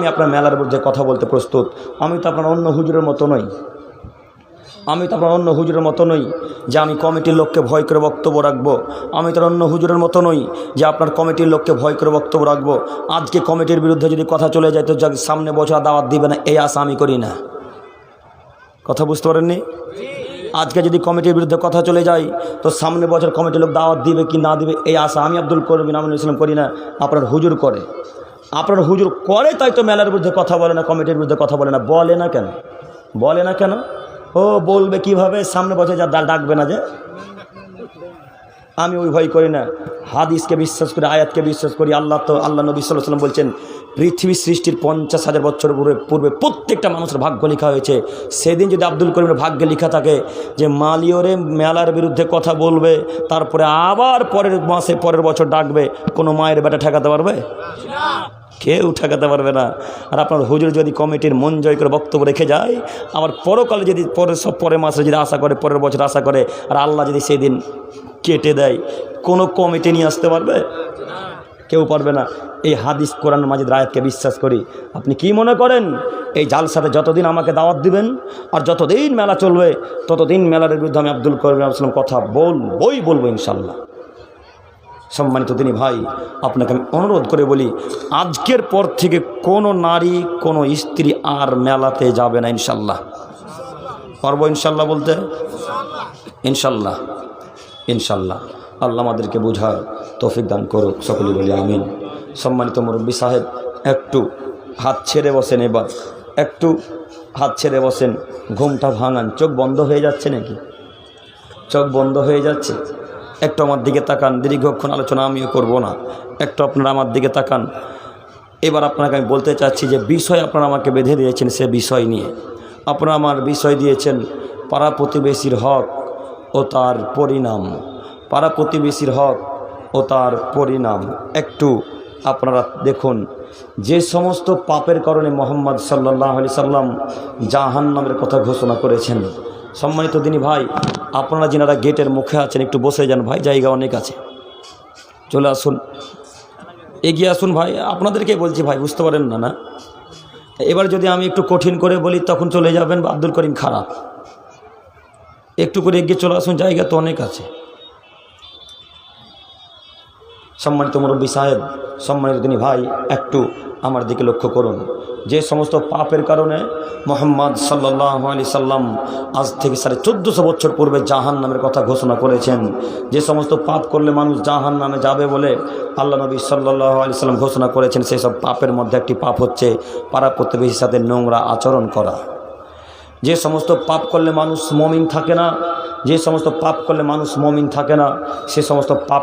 আমি আপনার মেলার বিরুদ্ধে কথা বলতে প্রস্তুত, আমি তো আপনার অন্য হুজুরের মতো নই। আমি তো আপনার অন্য হুজুরের মতো নই যে আমি কমিটির লোককে ভয় করে বক্তব্য রাখব। আমি তো অন্য হুজুরের মতো নই যে আপনার কমিটির লোককে ভয় করে বক্তব্য রাখব। আজকে কমিটির বিরুদ্ধে যদি কথা চলে যায় তো সামনে বছর দাওয়াত দিবে না, এই আশা আমি করি না। কথা বুঝতে পারেননি? আজকে যদি কমিটির বিরুদ্ধে কথা চলে যায় তো সামনে বছর কমিটির লোক দাওয়াত দিবে কি না দিবে, এই আশা আমি আব্দুল করবিন আমিনুল ইসলাম করি না, আপনার হুজুর করে। আপনার হুজুর করে তাই তো মেলার বিরুদ্ধে কথা বলে না, কমিটির বিরুদ্ধে কথা বলে না। বলে না কেন? বলে না কেন? ও বলবে কীভাবে? সামনে বছর যা ডাকবে না যে। আমি ওই ভয় করি না। হাদিসকে বিশ্বাস করি, আয়াতকে বিশ্বাস করি। আল্লাহ তো, আল্লাহ নবী সাল্লাম বলছেন, পৃথিবী সৃষ্টির পঞ্চাশ হাজার বছর পূর্বে পূর্বে প্রত্যেকটা মানুষের ভাগ্য লেখা হয়েছে। সেদিন যদি আব্দুল করিমের ভাগ্যে লেখা থাকে যে মালিয়রে মেলার বিরুদ্ধে কথা বলবে, তারপরে আবার পরের মাসে, পরের বছর ডাকবে, কোনো মায়ের বেটা ঠেকাতে পারবে? কেউ ঠেকাতে পারবে না। আর আপনার হুজুর যদি কমিটির মন জয় করে বক্তব্য রেখে যায়, আবার পরকালে যদি পরের সব পরের মাসে যদি আশা করে, পরের বছর আশা করে, আর আল্লাহ যদি সেই দিন কেটে দেয়, কোনো কমিটি নিয়ে আসতে পারবে? কেউ পারবে না। এই হাদিস কোরআন মাজিদ রায়াতকে বিশ্বাস করি। আপনি কি মনে করেন? এই জালসাতে যতদিন আমাকে দাওয়াত দিবেন, আর যতদিন মেলা চলবে, ততদিন মেলার বিরুদ্ধে আমি আব্দুল করিম আসলাম কথা বলবই বলব ইনশাল্লাহ সম্মানিত তিনি ভাই, আপনাকে আমি অনুরোধ করে বলি, আজকের পর থেকে কোনো নারী, কোনো স্ত্রী আর মেলাতে যাবে না ইনশাল্লাহ। পারব ইনশাল্লাহ বলতে? ইনশাল্লাহ ইনশাল্লাহ। আল্লাহ আমাদেরকে বোঝার তৌফিক দান করুক সকলে বলি আমিন। সম্মানিত মুরব্বী সাহেব, একটু হাত ছেড়ে বসেন এবার। একটু হাত ছেড়ে বসেন। ঘুমটা ভাঙান। চোখ বন্ধ হয়ে যাচ্ছে নাকি? চোখ বন্ধ হয়ে যাচ্ছে? একটু আমার দিকে তাকান, দীর্ঘক্ষণ আলোচনা আমিও করব না। একটু আপনারা আমার দিকে তাকান। এবার আপনাকে আমি বলতে চাচ্ছি যে বিষয় আপনারা আমাকে বেঁধে দিয়েছেন সে বিষয় নিয়ে। আপনারা আমার বিষয় দিয়েছেন পাড়া প্রতিবেশীর হক ও তার পরিণাম। পাড়া প্রতিবেশীর হক ও তার পরিণাম। একটু আপনারা দেখুন, যে সমস্ত পাপের কারণে মোহাম্মদ সাল্লাহ আলি সাল্লাম জাহান্নামের কথা ঘোষণা করেছেন সম্মানিত দিনী ভাই, আপনারা যেনারা গেটের মুখে আছেন, একটু বসে যান ভাই, জায়গা অনেক আছে। চলে আসুন। এগিয়ে আসুন ভাই, আপনাদেরকে বলছি ভাই, বুঝতে পারেন না না? এবার যদি আমি একটু কঠিন করে বলি, তখন চলে যাবেন আব্দুল করিম খারাপ। একটু করে এগিয়ে চলে আসুন, জায়গা তো অনেক আছে। সম্মানিত মুরব্বী সাহেব, সম্মানিত তিনি ভাই, একটু আমার দিকে লক্ষ্য করুন। যে সমস্ত পাপের কারণে মোহাম্মদ সাল্লাহ আলি সাল্লাম আজ থেকে সাড়ে চোদ্দোশো বছর পূর্বে জাহান নামের কথা ঘোষণা করেছেন। যে সমস্ত পাপ করলে মানুষ জাহান নামে যাবে বলে আল্লাহ নবী সাল্লাহ আলি সাল্লাম ঘোষণা করেছেন, সেই সব পাপের মধ্যে একটি পাপ হচ্ছে পাড়া প্রতিবেশীর সাথে নোংরা আচরণ করা। যে সমস্ত পাপ করলে মানুষ মমিন থাকে না, যে সমস্ত পাপ করলে মানুষ মমিন থাকে না, সে সমস্ত পাপ